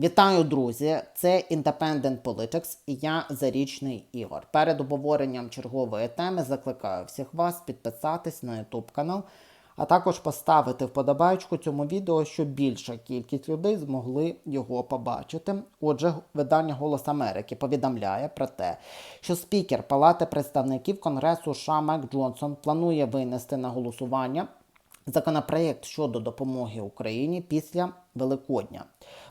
Вітаю, друзі! Це Independent Politics і я Зарічний Ігор. Перед обговоренням чергової теми закликаю всіх вас підписатись на YouTube канал, а також поставити вподобайку цьому відео, щоб більша кількість людей змогли його побачити. Отже, видання Голос Америки повідомляє про те, що спікер Палати представників Конгресу США Майк Джонсон планує винести на голосування законопроєкт щодо допомоги Україні після Великодня.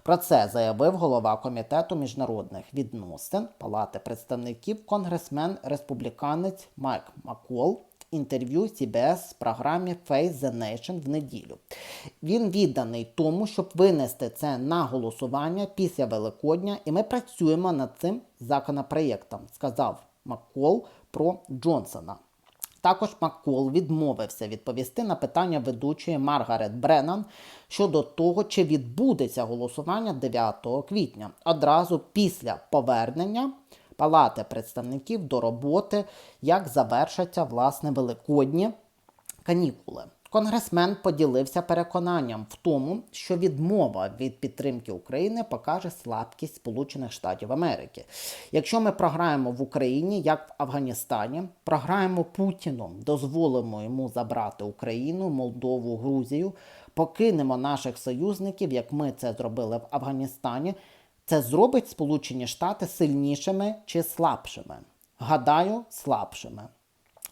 Про це заявив голова комітету міжнародних відносин Палати представників конгресмен республіканець Майк Маккол в інтерв'ю CBS в програмі Face the Nation в неділю. Він відданий тому, щоб винести це на голосування після Великодня, і ми працюємо над цим законопроєктом, сказав Маккол про Джонсона. Також Маккол відмовився відповісти на питання ведучої Маргарет Бреннан щодо того, чи відбудеться голосування 9 квітня, одразу після повернення Палати представників до роботи, як завершаться власне великодні канікули. Конгресмен поділився переконанням в тому, що відмова від підтримки України покаже слабкість Сполучених Штатів Америки. Якщо ми програємо в Україні, як в Афганістані, програємо Путіну, дозволимо йому забрати Україну, Молдову, Грузію, покинемо наших союзників, як ми це зробили в Афганістані, це зробить Сполучені Штати сильнішими чи слабшими? Гадаю, слабшими.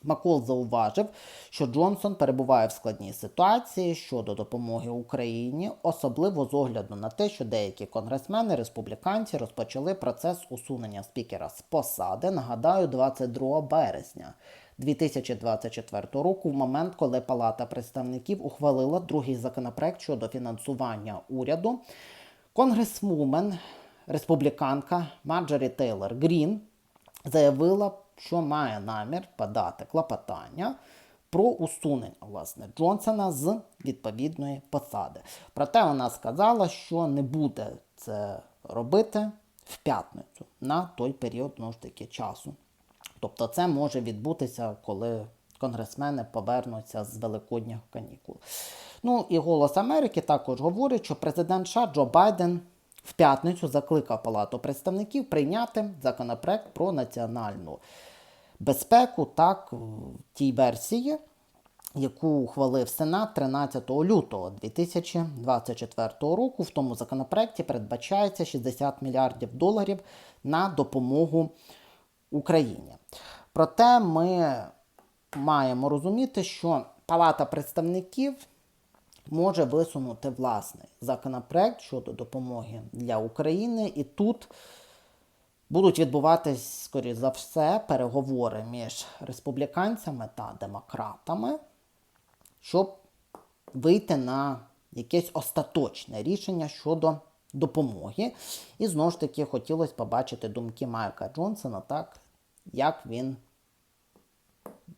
Макол зауважив, що Джонсон перебуває в складній ситуації щодо допомоги Україні, особливо з огляду на те, що деякі конгресмени республіканці розпочали процес усунення спікера з посади. Нагадаю, 22 березня 2024 року, в момент, коли Палата представників ухвалила другий законопроект щодо фінансування уряду. Конгресвумен, республіканка Марджорі Тейлор Грін заявила що має намір подати клопотання про усунення власне Джонсона з відповідної посади. Проте вона сказала, що не буде це робити в п'ятницю на той період ну ж таки часу. Тобто це може відбутися, коли конгресмени повернуться з великодніх канікул. Ну і Голос Америки також говорить, що президент США Джо Байден в п'ятницю закликав Палату представників прийняти законопроект про національну безпеку, так, в тій версії, яку ухвалив Сенат 13 лютого 2024 року. В тому законопроекті передбачається 60 мільярдів доларів на допомогу Україні. Проте ми маємо розуміти, що Палата представників може висунути власний законопроект щодо допомоги для України, і тут будуть відбуватись, скоріш за все, переговори між республіканцями та демократами, щоб вийти на якесь остаточне рішення щодо допомоги. І знову ж таки хотілося побачити думки Майка Джонсона, так, як він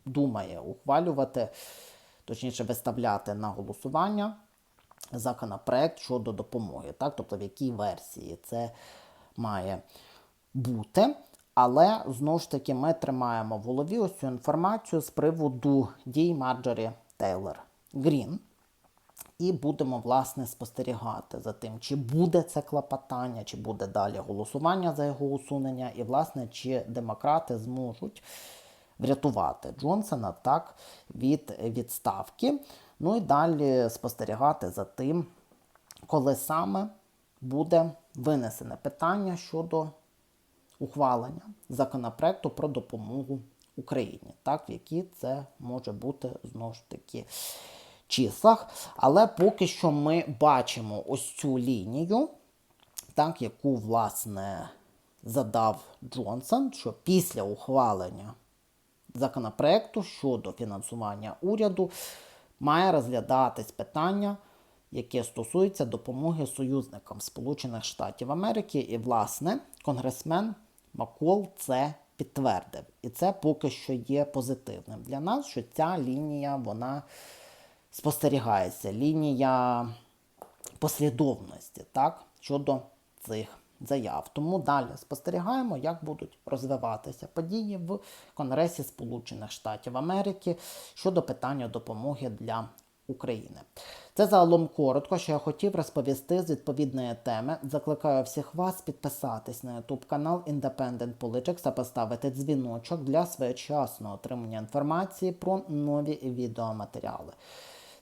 думає ухвалювати, точніше, виставляти на голосування законопроект щодо допомоги, так, тобто в якій версії це має бути. Але знову ж таки ми тримаємо в голові ось цю інформацію з приводу дій Марджорі Тейлор Грін. І будемо, власне, спостерігати за тим, чи буде це клопотання, чи буде далі голосування за його усунення, і, власне, чи демократи зможуть врятувати Джонсона так від відставки. Ну і далі спостерігати за тим, коли саме буде винесене питання щодо ухвалення законопроекту про допомогу Україні, так, в які це може бути знову ж таки числах. Але поки що ми бачимо ось цю лінію, так, яку, власне, задав Джонсон, що після ухвалення законопроекту щодо фінансування уряду має розглядатись питання. Яке стосується допомоги союзникам Сполучених Штатів Америки, і, власне, конгресмен Макол це підтвердив. І це поки що є позитивним для нас, що ця лінія вона спостерігається. Лінія послідовності так, щодо цих заяв. Тому далі спостерігаємо, як будуть розвиватися події в Конгресі Сполучених Штатів Америки щодо питання допомоги для України. Це загалом коротко, що я хотів розповісти з відповідної теми. Закликаю всіх вас підписатись на YouTube канал Independent Politics та поставити дзвіночок для своєчасного отримання інформації про нові відеоматеріали.